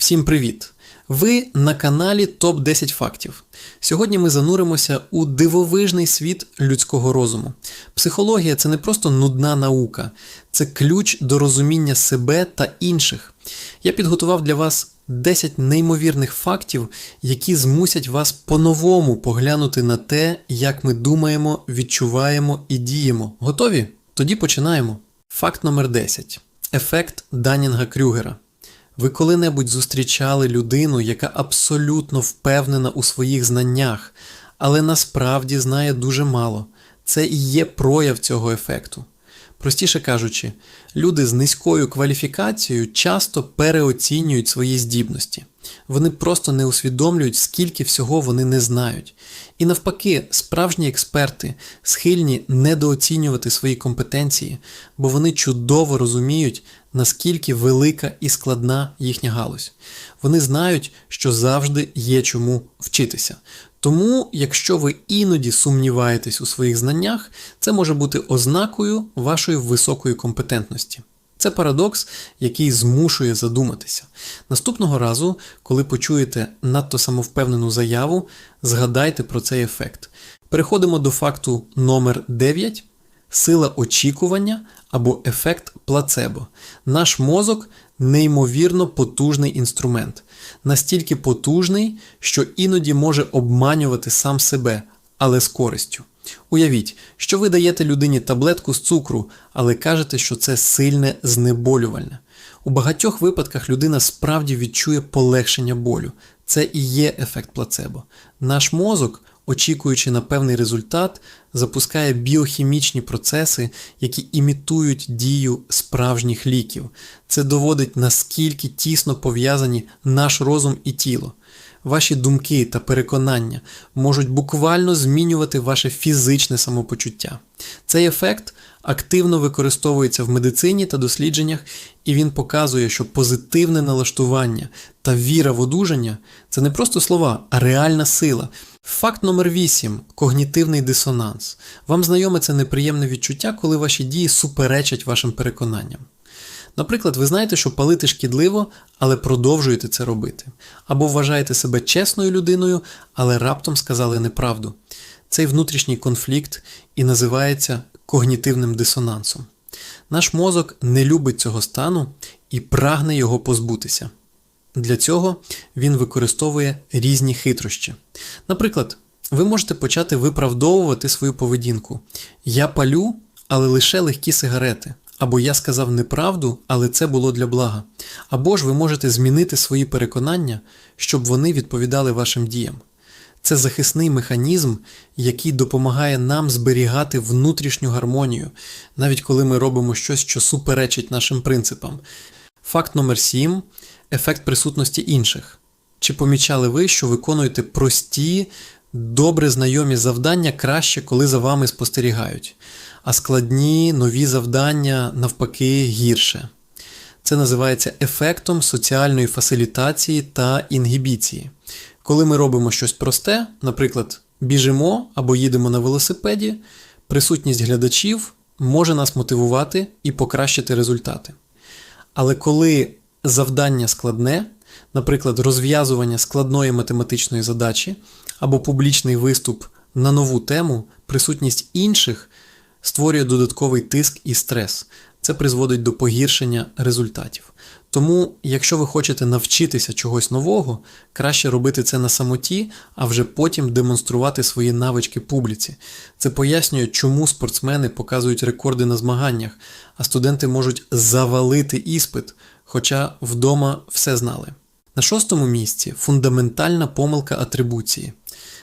Всім привіт! Ви на каналі Топ 10 фактів. Сьогодні ми зануримося у дивовижний світ людського розуму. Психологія це не просто нудна наука, це ключ до розуміння себе та інших. Я підготував для вас 10 неймовірних фактів, які змусять вас по-новому поглянути на те, як ми думаємо, відчуваємо і діємо. Готові? Тоді починаємо. Факт номер 10. Ефект Данінга Крюгера. Ви коли-небудь зустрічали людину, яка абсолютно впевнена у своїх знаннях, але насправді знає дуже мало. Це і є прояв цього ефекту. Простіше кажучи, люди з низькою кваліфікацією часто переоцінюють свої здібності. Вони просто не усвідомлюють, скільки всього вони не знають. І навпаки, справжні експерти схильні недооцінювати свої компетенції, бо вони чудово розуміють, наскільки велика і складна їхня галузь. Вони знають, що завжди є чому вчитися. Тому, якщо ви іноді сумніваєтесь у своїх знаннях, це може бути ознакою вашої високої компетентності. Це парадокс, який змушує задуматися. Наступного разу, коли почуєте надто самовпевнену заяву, згадайте про цей ефект. Переходимо до факту номер 9 сила очікування або ефект плацебо. Наш мозок неймовірно потужний інструмент, настільки потужний, що іноді може обманювати сам себе, але з користю. Уявіть, що ви даєте людині таблетку з цукру, але кажете, що це сильне знеболювальне. У багатьох випадках людина справді відчує полегшення болю. Це і є ефект плацебо. Наш мозок, очікуючи на певний результат, запускає біохімічні процеси, які імітують дію справжніх ліків. Це доводить наскільки тісно пов'язані наш розум і тіло. Ваші думки та переконання можуть буквально змінювати ваше фізичне самопочуття. Цей ефект активно використовується в медицині та дослідженнях, і він показує, що позитивне налаштування та віра в одужання це не просто слова, а реальна сила. Факт номер 8 когнітивний дисонанс. Вам знайоме це неприємне відчуття, коли ваші дії суперечать вашим переконанням. Наприклад, ви знаєте, що палити шкідливо, але продовжуєте це робити. Або вважаєте себе чесною людиною, але раптом сказали неправду. Цей внутрішній конфлікт і називається когнітивним дисонансом. Наш мозок не любить цього стану і прагне його позбутися. Для цього він використовує різні хитрощі. Наприклад, ви можете почати виправдовувати свою поведінку. Я палю, але лише легкі сигарети. Або я сказав неправду, але це було для блага. Або ж ви можете змінити свої переконання, щоб вони відповідали вашим діям. Це захисний механізм, який допомагає нам зберігати внутрішню гармонію, навіть коли ми робимо щось, що суперечить нашим принципам. Факт номер 7 ефект присутності інших. Чи помічали ви, що виконуєте прості, добре знайомі завдання краще, коли за вами спостерігають, а складні нові завдання навпаки гірше? Це називається ефектом соціальної фасилітації та інгібіції. Коли ми робимо щось просте, наприклад, біжимо або їдемо на велосипеді, присутність глядачів може нас мотивувати і покращити результати. Але коли завдання складне, наприклад, розв'язування складної математичної задачі або публічний виступ на нову тему, присутність інших створює додатковий тиск і стрес. Це призводить до погіршення результатів. Тому, якщо ви хочете навчитися чогось нового, краще робити це на самоті, а вже потім демонструвати свої навички публіці. Це пояснює, чому спортсмени показують рекорди на змаганнях, а студенти можуть завалити іспит, хоча вдома все знали. На шостому місці фундаментальна помилка атрибуції.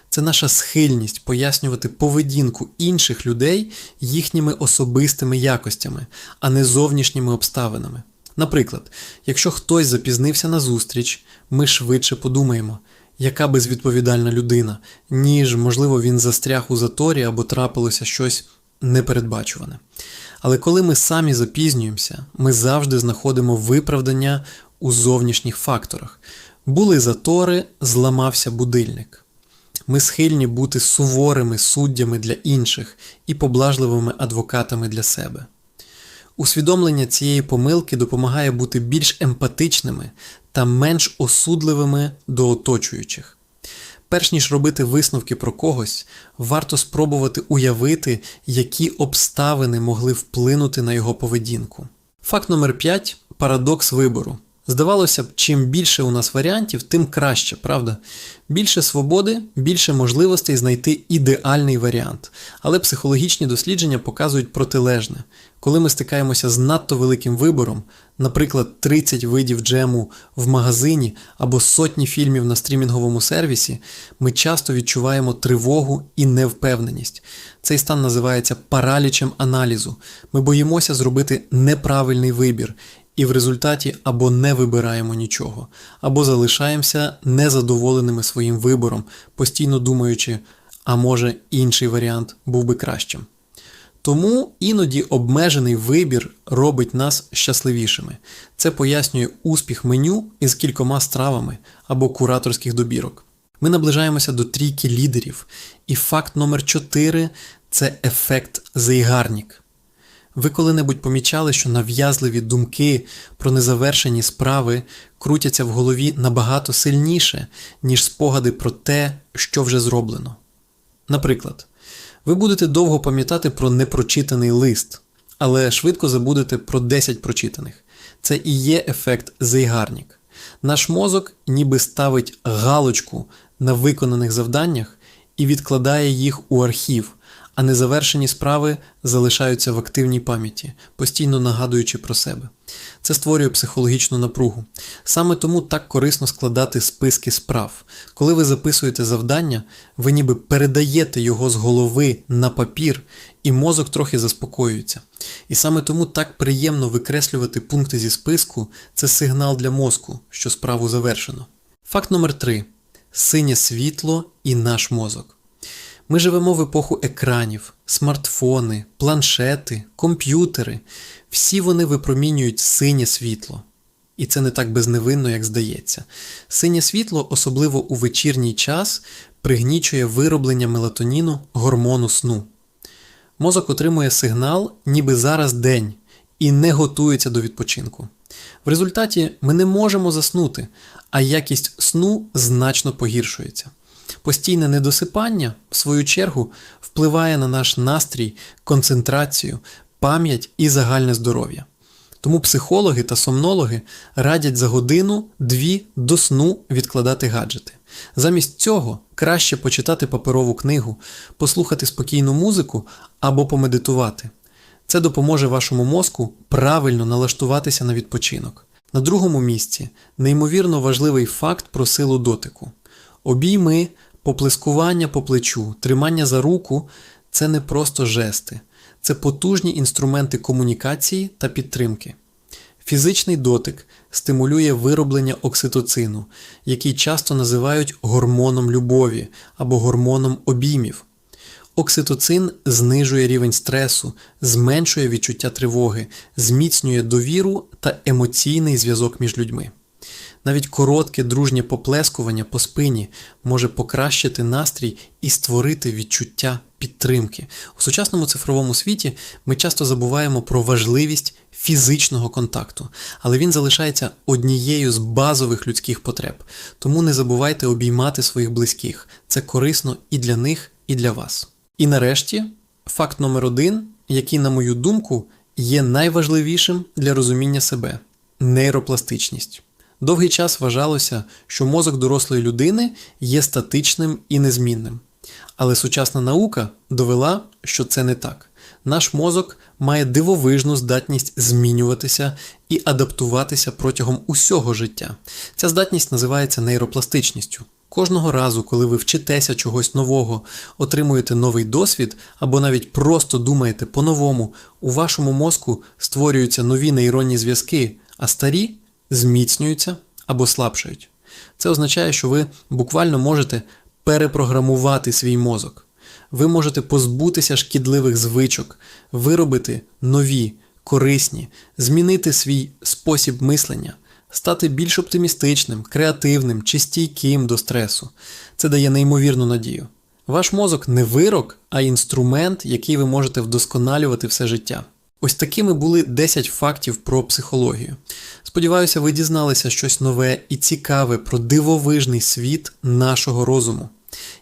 Це наша схильність пояснювати поведінку інших людей їхніми особистими якостями, а не зовнішніми обставинами. Наприклад, якщо хтось запізнився на зустріч, ми швидше подумаємо, яка безвідповідальна людина, ніж, можливо, він застряг у заторі або трапилося щось непередбачуване. Але коли ми самі запізнюємося, ми завжди знаходимо виправдання у зовнішніх факторах. Були затори, зламався будильник. Ми схильні бути суворими суддями для інших і поблажливими адвокатами для себе. Усвідомлення цієї помилки допомагає бути більш емпатичними та менш осудливими до оточуючих. Перш ніж робити висновки про когось, варто спробувати уявити, які обставини могли вплинути на його поведінку. Факт номер 5 парадокс вибору. Здавалося б, чим більше у нас варіантів, тим краще, правда? Більше свободи, більше можливостей знайти ідеальний варіант. Але психологічні дослідження показують протилежне. Коли ми стикаємося з надто великим вибором, наприклад, 30 видів джему в магазині або сотні фільмів на стрімінговому сервісі, ми часто відчуваємо тривогу і невпевненість. Цей стан називається паралічем аналізу. Ми боїмося зробити неправильний вибір і в результаті або не вибираємо нічого, або залишаємося незадоволеними своїм вибором, постійно думаючи, а може інший варіант був би кращим. Тому іноді обмежений вибір робить нас щасливішими. Це пояснює успіх меню із кількома стравами або кураторських добірок. Ми наближаємося до трійки лідерів, і факт номер 4 це ефект Зейгарнік. Ви коли-небудь помічали, що нав'язливі думки про незавершені справи крутяться в голові набагато сильніше, ніж спогади про те, що вже зроблено. Наприклад, ви будете довго пам'ятати про непрочитаний лист, але швидко забудете про 10 прочитаних. Це і є ефект Зейгарнік. Наш мозок ніби ставить галочку на виконаних завданнях і відкладає їх у архів, а незавершені справи залишаються в активній пам'яті, постійно нагадуючи про себе. Це створює психологічну напругу. Саме тому так корисно складати списки справ. Коли ви записуєте завдання, ви ніби передаєте його з голови на папір, і мозок трохи заспокоюється. І саме тому так приємно викреслювати пункти зі списку це сигнал для мозку, що справу завершено. Факт номер 3 синє світло і наш мозок. Ми живемо в епоху екранів, смартфони, планшети, комп'ютери. Всі вони випромінюють синє світло. І це не так безневинно, як здається. Синє світло, особливо у вечірній час, пригнічує вироблення мелатоніну гормону сну. Мозок отримує сигнал, ніби зараз день, і не готується до відпочинку. В результаті ми не можемо заснути, а якість сну значно погіршується. Постійне недосипання, в свою чергу, впливає на наш настрій, концентрацію, пам'ять і загальне здоров'я. Тому психологи та сомнологи радять за годину-дві до сну відкладати гаджети. Замість цього краще почитати паперову книгу, послухати спокійну музику або помедитувати. Це допоможе вашому мозку правильно налаштуватися на відпочинок. На другому місці неймовірно важливий факт про силу дотику. Обійми, поплескування по плечу, тримання за руку це не просто жести, це потужні інструменти комунікації та підтримки. Фізичний дотик стимулює вироблення окситоцину, який часто називають гормоном любові або гормоном обіймів. Окситоцин знижує рівень стресу, зменшує відчуття тривоги, зміцнює довіру та емоційний зв'язок між людьми. Навіть коротке дружнє поплескування по спині може покращити настрій і створити відчуття підтримки. У сучасному цифровому світі ми часто забуваємо про важливість фізичного контакту, але він залишається однією з базових людських потреб. Тому не забувайте обіймати своїх близьких. Це корисно і для них, і для вас. І нарешті, факт номер один, який, на мою думку, є найважливішим для розуміння себе нейропластичність. Довгий час вважалося, що мозок дорослої людини є статичним і незмінним. Але сучасна наука довела, що це не так. Наш мозок має дивовижну здатність змінюватися і адаптуватися протягом усього життя. Ця здатність називається нейропластичністю. Кожного разу, коли ви вчитеся чогось нового, отримуєте новий досвід або навіть просто думаєте по-новому, у вашому мозку створюються нові нейронні зв'язки, а старі зміцнюються або слабшають. Це означає, що ви буквально можете перепрограмувати свій мозок. Ви можете позбутися шкідливих звичок, виробити нові, корисні, змінити свій спосіб мислення, стати більш оптимістичним, креативним чи стійким до стресу. Це дає неймовірну надію. Ваш мозок не вирок, а інструмент, який ви можете вдосконалювати все життя. Ось такими були 10 фактів про психологію. Сподіваюся, ви дізналися щось нове і цікаве про дивовижний світ нашого розуму.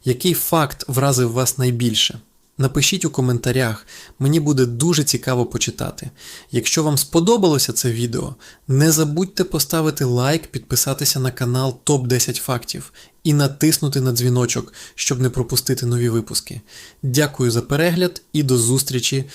Який факт вразив вас найбільше? Напишіть у коментарях, мені буде дуже цікаво почитати. Якщо вам сподобалося це відео, не забудьте поставити лайк, підписатися на канал Топ 10 фактів і натиснути на дзвіночок, щоб не пропустити нові випуски. Дякую за перегляд і до зустрічі